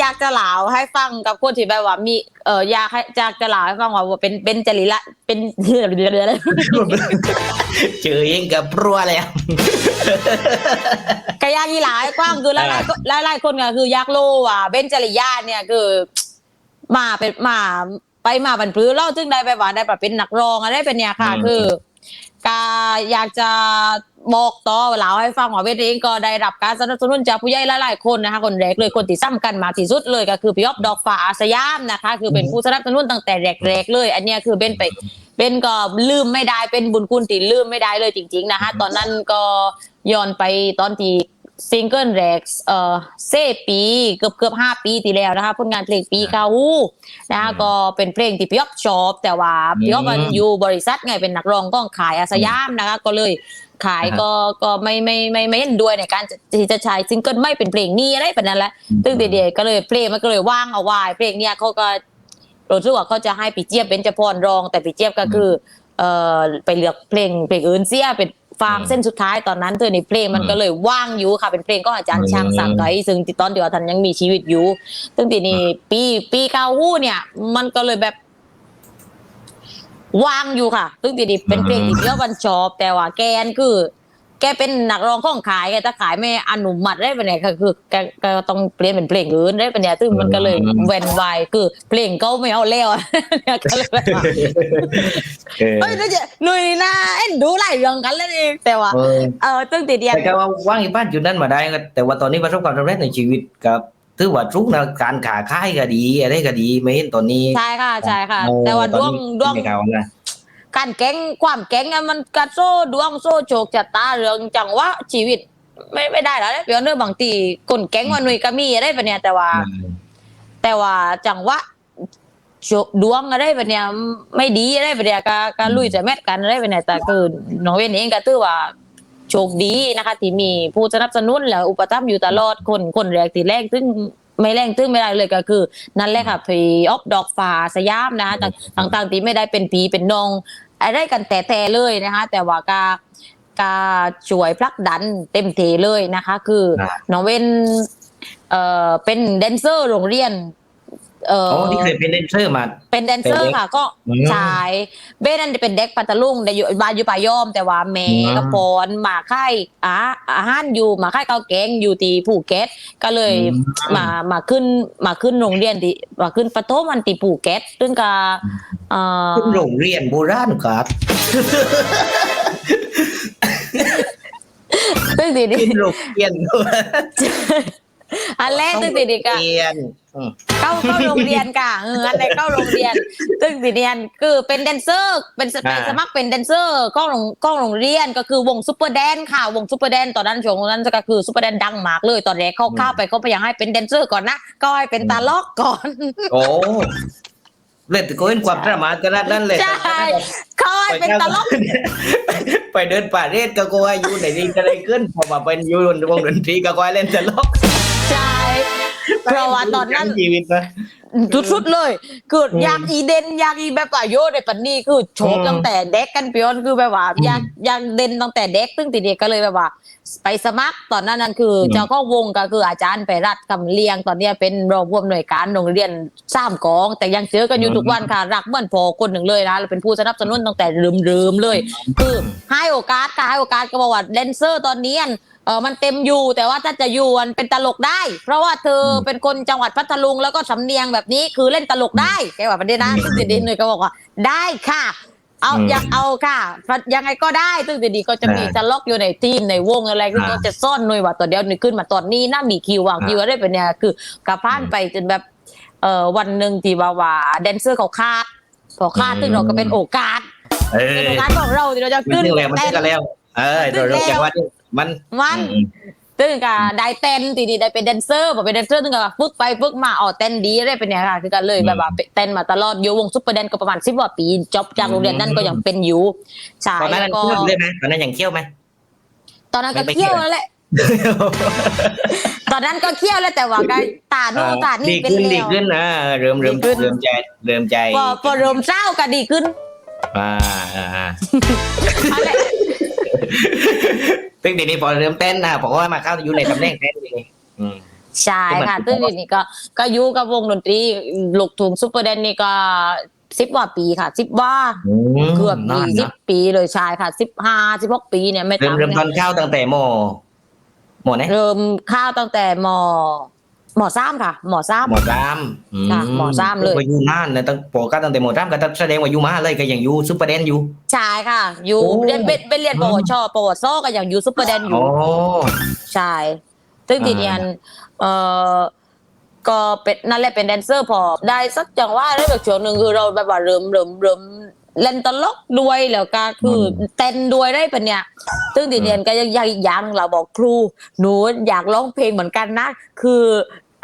ไม่ได้อยากจะเล่าให้ฟังกับคนที่แบบว่า มีเอออยากให้อยากจะเล่าให้ฟังว่าว่าเป็นเป็นจริละเป็นเจอเองกับพรัวแล้วกอยากอีหลายกว้างคือหลายหลายหลายหลายคนก็คืออยากรู้ว่าเบนจริยาเนี่ยคือ มาเป็นมาไปมาบรรพือเล่าถึงได้ไปว่าได้แบบเป็นนักร้องอะไรเป็นเนี่ยค่ะอืมคือ กาอยากจะบอกต่อเล่าให้ฟังว่าเบนเองก็ได้รับการสนับสนุนจากผู้ใหญ่หลายๆคนนะคะคนแรกเลยคนที่สำคัญมากที่สุดเลยก็คือพี่อ๊อฟดอกฟ้าอาสยามนะคะ คือเป็นผู้สนับสนุนตั้งแต่แรกๆเลย อันนี้คือเบนไปเป็นก็ลืมไม่ได้เป็นบุญคุณที่ลืมไม่ได้เลยจริง ๆ นะคะตอนนั้นก็ย้อนไปตอนที่ ซิงเกิลแรกเอ่อเซปีเกือบเกือบห้าปีที่แล้วนะคะผลงานเพลงปีเกาหูนะคะอืมก็เป็นเพลงที่พี่อ๊อฟชอบ แต่ว่าพี่อ๊อฟมันอืมอยู่บริษัทไงเป็นนักร้องก็ขายอาสยามนะคะ ก็เลยขายอ่าฮะก็ก็ไม่ไม่ไม่ไม่เห็นด้วยในการจะที่จะใช้ซิงเกิลไม่เป็นเพลงนี้อะไรแบบนั้นแหละตึ้งเดียๆก็เลยเพลงมันก็เลยว่างเอาไว้เพลงเนี้ยเขาก็รู้สึกว่าเขาจะให้ปีเจี๊ยบเป็นจพรร้อง แต่ปีเจี๊ยบก็คือเอ่อไปเลือกเพลงเพลงอื่นเสียเป็น ฟางอืมเส้นสุดท้ายตอนนั้นเธอในเพลงมันอืมก็เลยว่างอยู่ค่ะ เป็นเพลงก็อาจารย์อืมช่างสังไกซึ่งที่ตอนเดียวทันยังมีชีวิตอยู่ตึ้งทีนี้ปีปีเก้าหู้เนี่ย มันก็เลยแบบว่างอยู่ค่ะตึ้งทีนี้เป็นเพลงที่เดียวมันชอบ แต่ว่าแกนคือ แกเป็นนักร้องของขายไงถ้าขายไม่อนุมัติได้ปะเนี่ยก็คือแกแกก็ต้องเปลี่ยนเป็นเพลงอื่นได้ปะเนี่ยซึ่งมันก็เลยอืมเว้นไว้คือเพลงเขาไม่เอาแล้วก็เลยแบบว่าเออเอ้ยเดี๋ยวจะหนุ่ยนี่นะเอ็นดูหลายเรื่องกันแล้วนี่แต่ว่าเออเออตึ้งตีเดียนแต่ก็ว่าว่างอีบ้านจุดนั้นมาได้ก็แต่ว่าตอนนี้ประสบความสำเร็จในชีวิตกับถือว่าทุกนะการขาขายก็ดีอะไรก็ดีไม่เห็นตอนนี้ใช่ค่ะใช่ค่ะเออแต่ว่าตดอนวงนี้ดวงไม่เก่านะการแก๊งความแก๊งอะมันกระโซ่ดวงโซ่โชคชะตาเรื่องจังหวะชีวิต ไม่ไม่ได้แล้วเดี๋ยวเนื่อบางทีคนแก๊งวันหนุ่ยก็มีอะไรปะเนี่ยแต่ว่า แต่ว่าจังหวะโชดวงอะไรแบบเนี้ยไม่ดีอะไรแบบเนี้ยก็ก็ลุยจะแมทกันอะไรแบบเนี้ยแต่คือน้องเวนเองก็ถือว่าโชคดีนะคะ ที่มีผู้สนับสนุนและอุปถัมภ์อยู่ตลอดคนคนแรกที่แรกซึ่ง ไม่แรงซึ่งไม่ได้เลยก็คือ นั่นแหละค่ะพีออฟดอกฟ้าสยามนะคะต่างต่างๆที่ไม่ได้เป็นผีเป็นนองอะไรกันแต่แต่ๆเลยนะคะแต่ว่ากากาช่วยผลักดันเต็มทีเลยนะคะ คืออ่าน้องเวนเอ่อเป็นแดนเซอร์โรงเรียน เอ่อโอ้ที่เคยเป็นแดนเซอร์มา เป็นแดนเซอเป็นร์เด็กค่ะ ก็อืมชายเบ้นั่นจะเป็นเด็กปัตตาลุงแต่อยู่บ้านอยู่ป่ายอม แต่ว่าแม่อืมกับปอนหมาค่ายอาอาหารอยู่หมาค่ายเกาแกงอยู่ที่ภูเก็ตก็เลยอืมมามาขึ้นมาขึ้นโรงเรียนที่มาขึ้นปฐมมันที่ภูเก็ตซึ่งก็เอ่อขึ้นโรงเรียนโบราณครับซึ่งทีนี้ขึ้นโรงเรียน อันแรกซึ่งทีนี้ก็เรียนอืมเข้าเข้าโรงเรียนค่ะเอออันไหนเข้าโรงเรียนซึ่งทีเรียนคือเป็นแดนเซอร์เป็นสอ่าสมัครเป็นแดนเซอร์ก็โรงก็โรงเรียนก็คือวงซูเปอร์แดนค่ะวงซูเปอร์แดนตอนนั้นช่วงนั้นก็คือซูเปอร์แดนดังมากเลย ตอนแรกเข้าเข้าไปเขาไปยังให้เป็นแดนเซอร์ก่อนนะก็ให้เป็นตาลอกก่อนโอ้เล่นแต่ก็เห็นความสามารถขนาดนั้นเลยใช่เขาให้เป็นตาลอกไปเดินป่าเรศก็กลัวอยู่ไหนดีจะได้ขึ้นพอมาเป็นอยูนวงดนตรีก็กลัวเล่นตลก ใช่เพราะว่าตอนนั้นชีวิตนะสุดๆเลยคืออืมอยากอีเดนอยากอีแบบว่าโยในปันนี้คือโชว์อืมตั้งแต่เด็กกันเปียนคือแบบว่าอืมอยากอยากเด่นตั้งแต่เด็กตึ้งตีเด็กก็เลยแบบว่า ไปสมัครตอนนั้นนั่นคืออมเจ้าก็วงก็คืออาจารย์ไปรัดกำเลียง ตอนเนี้ยเป็นรองผู้อำนวยการโรงเรียนสามกอง แต่ยังเจอกันอยู่ทุกวันค่ะรักเหมือนพอคนหนึ่งเลยนะเราเป็นผู้สนับสนุนตั้งแต่ลืมๆเลย คือให้โอกาสค่ะให้โอกาสก็บอกว่าแดนเซอร์ตอนนี้อัน เออมันเต็มอยู่แต่ว่าถ้าจะอยู่มันเป็นตลกได้ เพราะว่าเธออมเป็นคนจังหวัดพัทลุงแล้วก็สำเนียงแบบนี้คือเล่นตลกได้แกว่าประเด็นนะซึ่งเด็กๆหน่อยก็บอกว่า ได้ค่ะ เอาอืมอยากเอาค่ะยังไงก็ได้ซึ่งเดีๆก็จะมีอ่าจะล็อกอยู่ในทีมในวงอะไรก็อ่าจะซ่อนหน่วยว่าตอนเดียวหน่อยขึ้นมาตอนนี้น่ามีคิววางอ่าคิวอะไรเป็นเนี่ยคือกระพานไปจนแบบเอ่อวันหนึ่งที่ว่าว่าแดนเซอร์เขาคาดพอคาดซึ่งเราก็เป็นโอกาสเอเป็นอโอกาสของเราที่เราจะมันขึ้นถึงแล้วมันเต้ถึงกันแล้ว เออเราเราจังหวะที่ มัน มันอืมซึ่งก็ได้เต้นทีนี้ได้เป็นแดนเซอร์พอเป็นแดนเซอร์ซึ่งก็ฝึกไปฝึกมาอ๋อเต้นดีได้เป็นเนี่ยค่ะคือกันเลยอืมแบบว่าเต้นมาตลอดอยู่วงซุปเปอร์แดนก็ประมาณสิบกว่าปีจบจากโรงเรียนนั่นก็ยังเป็นอยู่ใช่ตอนนั้นแล้วก็เคี่ยวเลยไหมตอนนั้นยังเคี่ยวไหมตอนนั้นก็ไม่เคี่ยวเคี่ยวแล้วแหละตอนนั้นก็เคี่ยวแล้วแต่ว่าก็ตาโน่นตาดีนี่เป็นขึ้นดีแล้วขึ้นนะเริ่มเริ่มดีขึ้นเริ่มใจเริ่มใจพอพอเริ่มเศร้าก็ดีขึ้น อ่าอ่าอ่าอะไร ซึ่งทีนี้พอเริ่มเต้นนะผมว่ามาเข้าอยู่ในตำแหน่งเต้นเองอืม ใช่ค่ะซึ่ซึ่งงมันทีนี้ก็ก็อยู่กับวงดนตรีลูกทุ่งซุปเปอร์แดนนี่ก็สิบกว่าปีค่ะสิบว่าเกือบนายี่นสิบนะปีเลยใช่ค่ะสิบห้าสิบหกปีเนี่ยไม่เริ่มต่ำเริ่มตอนเนี่ยเข้าตั้งแต่มมไหน เริ่มข้าวตั้งแต่ม หมอซ้ำค่ะ หมอซ้ หมอรามค่ะหมอรามเลยไปอยู่นานนะตั้งปก้าตั้งแต่หมอรามก็แสดงว่าอยู่มาเลยก็ยังอยู่ซุปเปอร์เดนอยู่ำใช่ค่ะ อยู่โอ้ เรียนเป็นเป็นเรียนปวชปวสก็ยังอยู่ซุปเปอร์แดนออ๋ยู่ อ ใช่ซึ่งทีเนี้ยเอ่อ ก็เป็นนั่นแหละเป็นแดนเซอร์พอ ได้สักจังหว่าได้แบบช่วงหนึ่งคือเราแบบว่าเริ่มเริ่มเริ่ม เล่นตลกด้วยแล้วก็คืออเต้นด้วยได้ปะเนี่ย ซึ่งทีเนียนก็ยังยังอีกอย่างหนึ่งเราบอกครู หนูอยากร้องเพลงเหมือนกันนะ คือ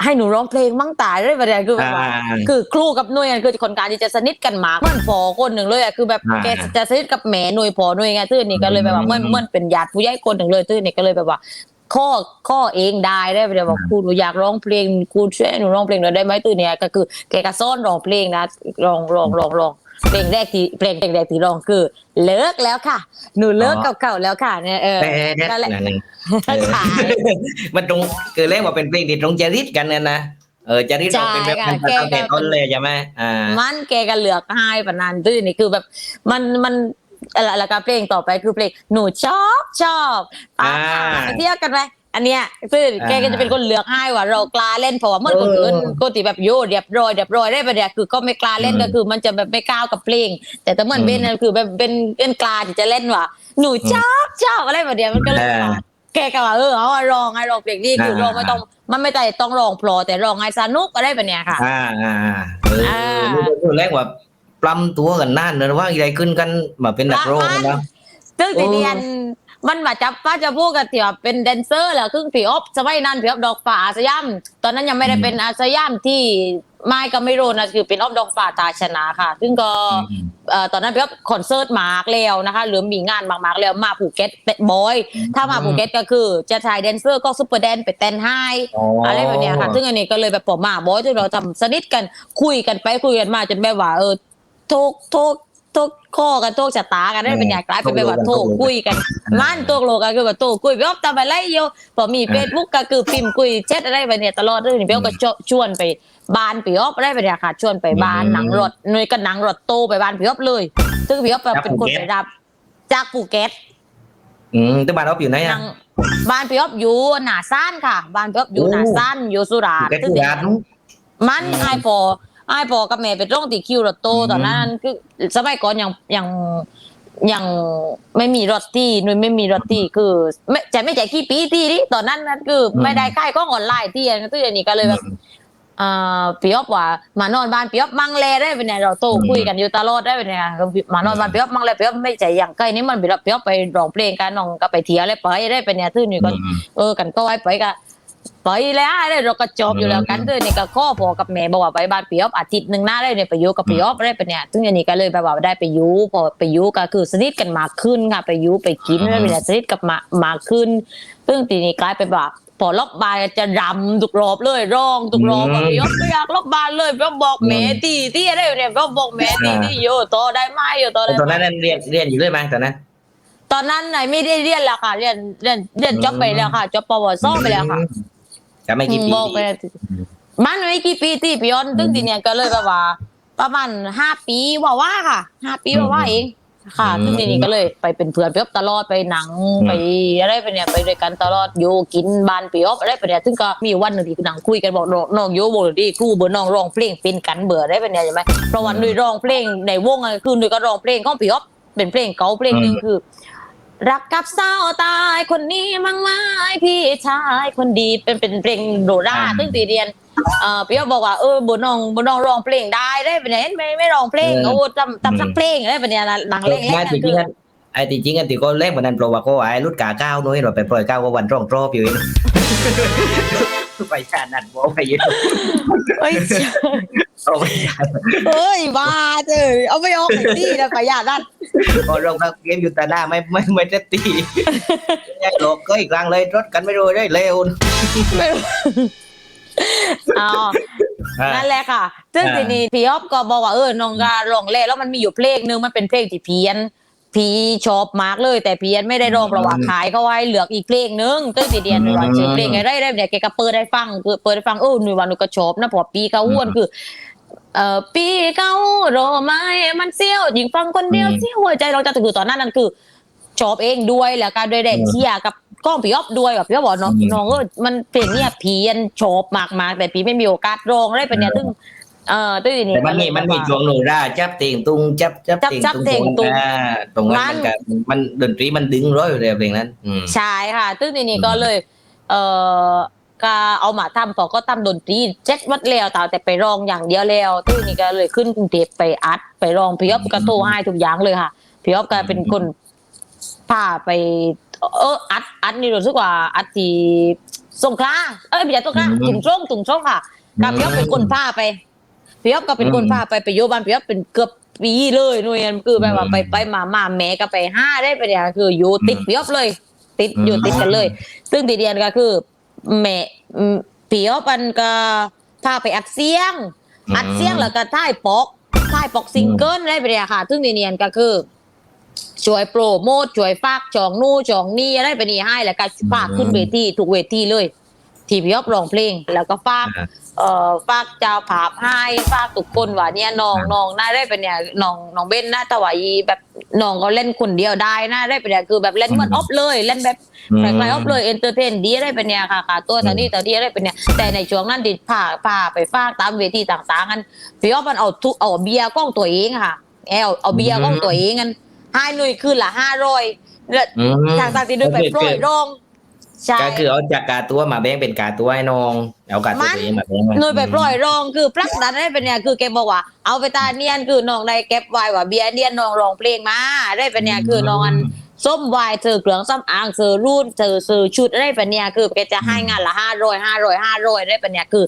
ให้หนูร้องเพลงมั่งตายได้ปะเนี่ยคือแบบว่าอ่าคือครูกับหน่วยอะคือคนกลารที่จะสนิทกันมากเหมือนพอคนหนึ่งเลยอะคือแบบอ่าแกจะสนิทกับแหม่หน่วยพอหน่วยไงตื้นนี่ก็เลยแบบว่าเหมือนอืมเหมือนเป็นญาติผู้ใหญ่คนหนึ่งเลยตื้นนี่ก็เลยแบบว่าข้อข้อเองได้ได้ไปเลยบอกครูหนูอยากร้องเพลงครูช่วยให้หนูร้องเพลงหน่อยได้ไหมตื่นเนี่ยก็คือแกก็ซ่อนร้องเพลงนะร้องร้องร้องร้อง เพลงแรกที่เพลงเพลงแรกที่ร้องคือ เลิกแล้วค่ะ หนูเลิกอ๋อเก่าๆแล้วค่ะเนี่ยเออแต่เนี่ยนั่นแหละนั่นเองเออใช่มันตรงคือเรียกว่าเป็นเพลงที่ตรงจริตกันเนี่ยนะเออจริตเราเป็นแบบใช่มันค่ะตั้งแต่ต้นเลยใช่ไหมอ่ามันแกก็เหลือกให้ปานนันตื้นนี่คือแบบ มันมันอะไรแล้วก็เพลงต่อไปคือเพลงหนูชอบชอบปาอ่าไปเที่ยวกันไหม อันเนี้ยตื้นแกก็จะเป็นคนเลือกให้ว่าเรากล้าเล่นเพราะว่าเมื่อคนอื่นเออก็ตีแบบโยเรียบร้อยเรียบร้อยได้ปะเนี่ยคือก็ไม่กล้าเล่นอืมก็คือมันจะแบบไม่ก้าวกับเพลง แต่แต่เหมือนอืมเบนนั่นคือแบบเป็นเป็นกล้าที่จะเล่นว่ะหนูชอบชอบอะไรแบบเนี้ยมันก็เลยอ่าแกก็ว่าเออเอาอะร้องไงร้องเพลงนี้คืออ่าร้องไม่ต้องมันไม่ได้ต้องร้องเพลอแต่ร้องไงสนุกอะไรแบบเนี้ยค่ะ อ่าอ่าอ่าเอออ่าคือแรกว่าปล้ำตัวกันนั่นนะว่าอะไรขึ้นกันมาเป็นนักร้องนะซึ่งโอ้ทีเรียน มันมาจับป้าจะพูดกันที่ว่าเป็นแดนเซอร์แหละครึ่งผีอบสมัยนั้นผีอบดอกฟ้าอาสยามตอนนั้นยังไม่ได้เป็นอาสยามที่ไม่ก็ไม่รู้นะคือเป็นอบดอกฟ้าตาชนะค่ะ ซึ่งก็เอ่อตอนนั้นผีอบคอนเสิร์ตมาร์กแล้วนะคะหรือมีงานมากๆแล้วมาภูเก็ตเป็นบอย ถ้ามาภูเก็ตก็คือจะชายแดนเซอร์ก็ซุปเปอร์แดนไปเต้นให้อะไรแบบเนี้ยค่ะ ซึ่งอันนี้ก็เลยแบบผมมาบอยที่เราทำสนิทกันคุยกันไปคุยกันมาจนแบบว่าเออโทกโทกโทกข้อกันโทกชะตากันได้เป็นอย่างกลายเป็นแบบว่าโทกคุยกันมันตัวโลกันคือแบบตัวคุยพี่อ๊อฟทำอะไรอยู่พอมีเฟซบุ๊กก็คือพิมพ์คุยแชทอะไรไปเนี่ยตลอดเรื่องนี้พี่อ๊อฟก็ชวนไปบ้านพี่อ๊อฟอะไรไปเนี่ยค่ะชวนไปบ้านหนังรถหน่ยกันหนังรถโตไปบ้านพี่อ๊อฟเลย ซึ่งพี่อ๊อฟจากเป็นคนไปรับ จากภูเก็ตอืมแต่บ้านเราอยู่ไหนอะบ้านพี่อ๊อฟอยู่หนาซ่านค่ะ บ้านพี่อ๊อฟอยู่โอ้หนาซ่านอยู่สุราษฎร์ซึ่งเดี๋ยวร้านนู้นมันไอพอ ไอพอกับแม่ไปต้องติดคิวรถโตอืมตอนนั้นคือสมัยก่อนยังยังยังไม่มีรถที่หนุ่ยไม่มีรถที่คือไม่จะไม่ใช่กี่ปีที่นี่ตอนนั้นนั้นคืออมไม่ได้ค่ายกล้องออนไลน์ที่อันที่อันนี้ก็เลยแบบอ่าพี่อ๊อฟว่ามานอนบ้านพี่อ๊อฟมังเลได้เป็นไงเราโตอืมคุยกันอยู่ตลอดได้เป็นไงก็มานอนบ้านพี่อ๊อฟมังเลพี่อ๊อฟไม่ใช่อย่างใกล้นี่มันพี่อ๊อฟพี่อ๊อฟไปร้องเพลงกันน้องก็ไปเที่ยวอะไรไปได้เป็นไงที่นี่ก็อืมเออกันก็ไว้ไปก็ ไปแล้วอะไรเราก็จบอยู่แล้วกันด้วยนี่ก็ข้อพอกับแม่บอกว่าไปบ้านปีอ๊อฟอาทิตย์หนึ่งหน้าได้เนี่ยไปอยุกับปีอ๊อฟได้เป็นเนี่ยซึ่งอันนี้ก็เลยแบบว่าได้ไปอยุพอไปอยุก็คือสนิทกันมากขึ้นค่ะไปอยุไปกินอืมได้เป็นเนี่ยสนิทกับมามากขึ้น ซึ่งทีนี้กลายเป็นแบบพอล็อกบานจะรำทุกรอบเลยร้องทุกรอบว่าปีอ๊อฟไม่อยากล็อกบานเลยพี่อ๊อฟบอกแม่ตีที่อะไรเนี่ยพี่อ๊อฟบอกแม่ตีที่โยต่อได้ไหมโยต่อได้ตอนไหมนั้นเรียนเรียนอยู่ด้วยไหมตอนนั้นตอนนั้นไหนไม่ได้เรียนแล้วค่ะ เรียนเรียนเรียนจบไปแล้วค่ะจบปวสไปแล้วค่ะ จะไม่กี่ปีบอกไปแล้วมันไม่กี่ปีที่พี่ยอนตึ้งทีเนี่ยก็เลยแบบว่า ประมาณห้าปีว่าว่าค่ะห้าปีว่าว่าเองค่ะอืมตึ้งทีนี้ก็เลยไปเป็นเพื่อนพี่อ๊อฟตลอดไปหนังอืมไปอะไรไปเนี่ยไปด้วยกันตลอดอยู่กินบ้านพี่อ๊อฟอะไรไปเนี่ยซึ่งก็มีวันหนึ่งที่หนังคุยกันบอกน้องน้องโยบอกดีครูเบอร์น้องร้องเพลงเป็นกันเบื่อได้ไปเนี่ยใช่ไหมเพราะวันนุยร้องเพลงในวงอะคือนุยก็ร้องเพลงของพี่อ๊อฟเป็นเพลงเก่าเพลงหนึ่งคือ รักกับสาวตายคนนี้มั่งไม้พี่ชายคนดีเป็นเป็นเพลงโดราอ่าซึ่งตีเรียนเอ่อพี่ก็บอกว่าเออบุญน้องบุญน้องร้องเพลงได้ได้เป็นไงไม่ไม่ร้องเพลงเออโอ้ทำทำสักเพลงได้เป็นเนี่ยหนังเล่นไม่เล่นจนั่นริคืงอๆกันไอ้จริงๆกันที่ก็เล่นวันนั้นเพราะว่าก็ไอ้รุ่นกาเก้าน้อยเราไปปล่อยเก้าว่าวันร่องรอบอยู่เองไปชาตินั่นบอกไปอยืนเฮ้ยเอาไปเฮ้ยบ้าเจอเอาไม่ออกไปที่นะประหยัดนั่น พอลงพักเกมอยู่แต่หน้าไม่ไม่ไม่จะตียังหลอกก็อีกครั้งเลยรถกันไม่รู้ได้เร็วไม่รู้อ๋อนั่นแหละค่ะซึ่งอ่าทีนี้พี่อ๊อฟก็บอกว่าเออน้องก็ร้องเล่นแล้วมันมีอยู่เพลงหนึงมันเป็นเพลงที่เพี้ยนเพพี่ชอบมากเลย แต่พี่ยังไม่ได้ร้องเพราะว่าขายเขาไว้เหลือกอีกเพลงนึงตึ้งตีเดียนว่าชื่อเพลงไงได้ได้เนี่ยแกก็เปิดให้ฟังคือเปิดให้ฟังเออหนุ่ยวันหนูก็ชอบนะเพอปีเขาอ้วนคือ เอ่อปีเขารอไม้มันเซี่ยวยิงฟังคนเดียวอืม เซี่ยวหัวใจเราจะถือตอนนั้นนั่นคือชอบเองด้วยแล้วก็ด้วยแดงอืมเชียร์กับก้องพี่อ๊อฟด้วยแบบพี่อ๊อฟบอกน้องอืมน้องเออมันเพลงเนี่ยพียันชอบมากมากๆแต่พีไม่มีโอกาสร้องได้เป็นเนี่ยอืมตึ้งเอ่อตึ้งทีนี้แต่มันมีมันมีช่วงหนูราจับเตียงตุงจับจับจับจับเตียงตุงอ่าตรงนั้นมันก็มันดนตรีมันดึงร้อยอยู่เลยเพลงนั้น อืม ใช่ค่ะตึ้งทีนี้อืมก็เลย เอ่อ ก็เอามาทำพอก็ทำดนตรีเจ็ดวัดแล้วแต่แต่ไปร้องอย่างเดียวแล้วตึ้งนี้ก็เลยขึ้นกรุงเทพไปอัด ไปร้องพี่อ๊อฟก็โทรให้ทุกอย่างเลยค่ะพี่อ๊อฟก็เป็นคนพาไป เอออัดอัดนี่รู้สึกว่าอัดที่สงขลาเอ้ยไม่ใช่สงขลาอืมถุงช่งถุงช่งค่ะกับพี่อ๊อฟเป็นคนพาไปพี่อ๊อฟก็เป็นคนอืมพาไปไปโยบ้านพี่อ๊อฟเป็นเกือบปีเลยหน่วยงานคือแบบว่าอืมไปไปมามาแม่ก็ไปห้าได้ไปเนี่ยคืออยู่ติดอืมพี่อ๊อฟเลย ติดอืมอยู่ติดกันเลย ซึ่งตีเดียนก็คือ แม่อืมพี่อ๊อฟมันก็พาไปอัดเสียงอัดเสียงแล้วก็ท่ายปอกท่ายปอกซิงเกิลได้ไปเนี่ยค่ะ ซึ่งตีเนียนก็คือ ช่วยโปรโมทช่วยฝากจองนู่นจองนี่อะไรไปนี่ให้แล้วก็ฝากขึ้นเวทีทุกเวทีเลย ที่พี่ยอบร้องเพลง แล้วก็ฝากอ่าเอ่อฝากเจ้าภาพให้ฝากทุกคนว่าเนี่ยน้องอ่าน้องน่าได้เป็นเนี่ยน้องน้องเบนน่าตะวันแบบน้องก็เล่นคนเดียวได้น่าได้เป็นเนี่ยคือแบบเล่นเหมือนออฟเลยเล่นแบบคล้ายๆออฟเลยเอนเตอร์เทนดีอะไรเป็นเนี่ยค่ะค่ะตัวตอนนี้ตอนนี้อะไรเป็นเนี่ยแต่ในช่วงนั้นดิพาพาไปฟากตามเวทีต่างๆกันพี่ออฟมันเอาทุกเอาเบียร์กล้องตัวเองค่ะเอาเอาเบียร์กล้องตัวเองกันให้หน่วยคืนละห้าร้อยแล้วอืมทางตาตีด้วยไปโปรยรอง ใช่ก็คือเอาจากกาตัวมาแบ่งเป็นกาตัวให้น้องเอากาตัวตัวเองมาแบ่งหน่วยไปปล่อยรองคือพลักดันได้เป็นเนี่ยคือแกบอกว่าเอาไปตาเนียนคือน้องได้เก็บไว้ว่าเบียร์เนียนน้องร้องเพลงมาได้เป็นเนี่ยคือน้องอันส้มวายเธอเครื่องซ้ำอางเธอรูดเธอซื้อชุดอะไรแบบเนี้ยคือแกจะให้งานละห้าร้อยห้าร้อยห้าร้อยได้แบบเนี้ยคือ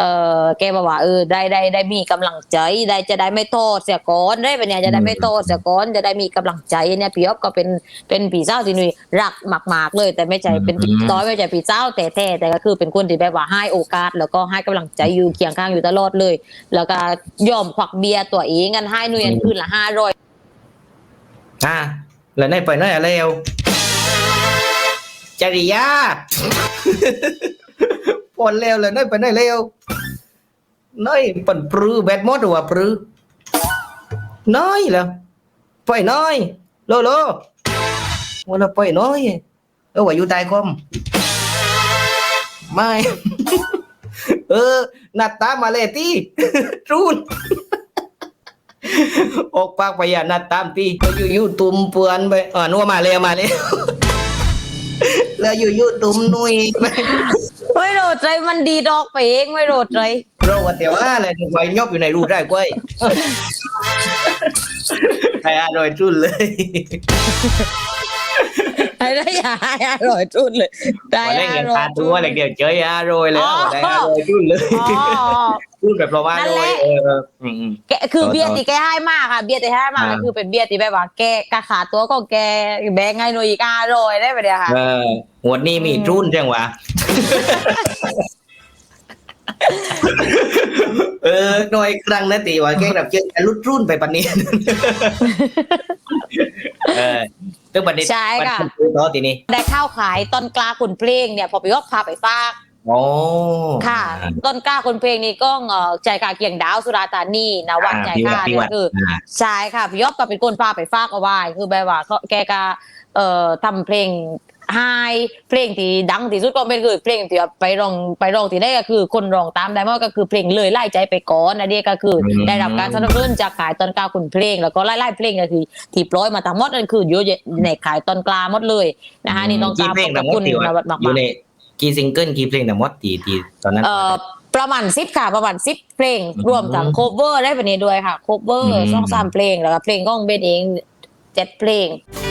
เออแกบอกว่าเออได้ได้ได้มีกำลังใจได้จะได้ไม่โทษเสียก่อนได้แบบเนี้ยจะได้ไม่โทษเสียก่อนจะได้มีกำลังใจเนี่ยพี่อ๊อฟก็เป็นเป็นผีเศร้าที่นุ่ยรักมากๆเลย แต่ไม่ใช่เป็นผีต้อยไม่ใช่ผีเศร้าแต่แท้แต่ก็คือเป็นคนที่แบบว่าให้โอกาส แล้วก็ให้กำลังใจอยู่เคียงข้างอยู่ตลอดเลย แล้วก็ยอมควักเบียร์ตัวเองกันให้นุ่ยคืนละห้าร้อยอ่าแล้วในไปน้อยอะไรเอาจริยา ปนเร็วเลยน้อยไปน้อยเร็วน้อยปนปรือแบดมดหรือว่าปรือน้อยแล้วไปน้อยโลโลวันละไปน้อยเออว่าอยู่ใต้คอมไม่ เออนัดตามาเลยที่รูนออกปากไปอย่านัดตามตีก็อยู่ยู่ตุ่มเปือนไปอ่านัวมาเลยมาเลยแล้วอยู่ยู่ตุ่มนุยไป ไม่โรดใจมันดีดอกไปเองไม่โรดใจเราว่าแต่ว่าอะไรไว้ยอบอยู่ในรูได้กล้วยใครอร่อยจุนเลย ไอ้ได้ยาอร่อยจุดเลย ได้วันเล่นอกันร่อยคาตัวอะไรเดียวเจออร่อยแล้วอ๋อ ได้อร่อยจุนเลยอ๋อ พูดแบบเราว่านั่อนแหร่อยละ เอออืมอืม แกคือต่อเบียร์ที่แกให้มากค่ะเบียร์ที่ให้มากอ่าก็คือเป็นเบียร์ที่แบบว่าแกกะขาตัวก็แกแบงไงหน่วยอีกอร่อยได้ไปเดียวค่ะเออหัวดนี้มีจุนจังหวะ เออหน่อยครั้งนะตีว่าแกแบบเจอลุดรุ่นไปปันนี้เออตึ้งปันนี้ใช่ค่ะปันนี้ต่อทีนี้ได้ข้าวขายต้นกล้าคนเพลงเนี่ยพอไปยกพาไปฟากโอ้ค่ะต้นกล้าคนเพลงนี้ก็เอ่อใจกาเกียงดาวสุราษฎร์ธานีนะวัดใจกล้าพี่เนี่วัยดคืออ่าใช่ค่ะพี่ยอบก็เป็นคนพาไปฟากเอาไว้คือแบบว่าเขาแกก็เอ่อทำเพลง ไฮเพลงที่ดังที่สุดก็เป็นคือเพลงที่ว่าไปร้องไปร้องที่ได้ก็คือ คนร้องตามได้มากก็คือเพลงเลยไล่ใจไปก่อนนะเดียก็คืออมได้รับการสนับสนุนจากขายตอนกลางคุณเพลง แล้วก็ไล่ไล่เพลงก็คือที่ปล่อยมาทั้งหมดนั่นคืออยู่ในขายตอนกลางหมดเลยนะคะนี่ต้องกี่ตามเพลงขทั้อบงหมคุดณที่ว่านวัดมากอยู่ๆในกี่ซิงเกิลกี่เพลงทั้งหมดที่ที่ตอนนั้นเอ่อประมาณสิบค่ะประมาณสิบเพลงอืมรวมทั้งโคเวอร์ได้แบบนี้ด้วยค่ะโคเวอร์อืมสองสามเพลงแล้วก็เพลงของเบนเองเจ็ดเพลงอ